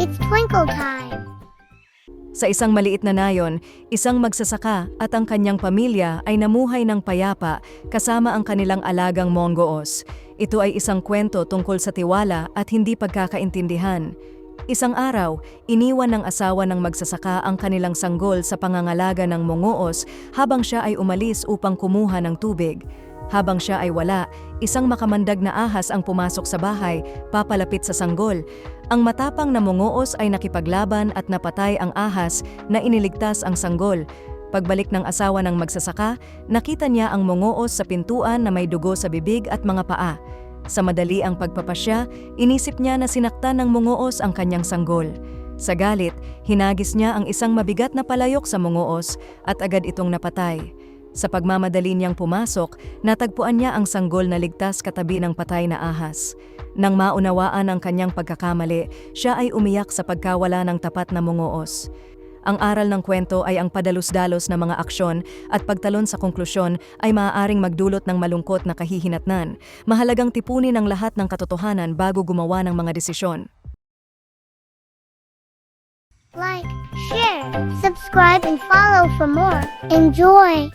It's twinkle time. Sa isang maliit na nayon, isang magsasaka at ang kanyang pamilya ay namuhay ng payapa kasama ang kanilang alagang mongoos. Ito ay isang kwento tungkol sa tiwala at hindi pagkakaintindihan. Isang araw, iniwan ng asawa ng magsasaka ang kanilang sanggol sa pangangalaga ng mongoos habang siya ay umalis upang kumuha ng tubig. Habang siya ay wala, isang makamandag na ahas ang pumasok sa bahay, papalapit sa sanggol. Ang matapang na mongoos ay nakipaglaban at napatay ang ahas na iniligtas ang sanggol. Pagbalik ng asawa ng magsasaka, nakita niya ang mongoos sa pintuan na may dugo sa bibig at mga paa. Sa madali ang pagpapasya, inisip niya na sinaktan ng mongoos ang kanyang sanggol. Sa galit, hinagis niya ang isang mabigat na palayok sa mongoos at agad itong napatay. Sa pagmamadali niyang pumasok, natagpuan niya ang sanggol na ligtas katabi ng patay na ahas. Nang maunawaan ang kanyang pagkakamali, siya ay umiyak sa pagkawala ng tapat na mongoos. Ang aral ng kwento ay ang padalos-dalos na mga aksyon at pagtalon sa konklusyon ay maaaring magdulot ng malungkot na kahihinatnan. Mahalagang tipunin ang lahat ng katotohanan bago gumawa ng mga desisyon. Like, share, subscribe, and follow for more. Enjoy!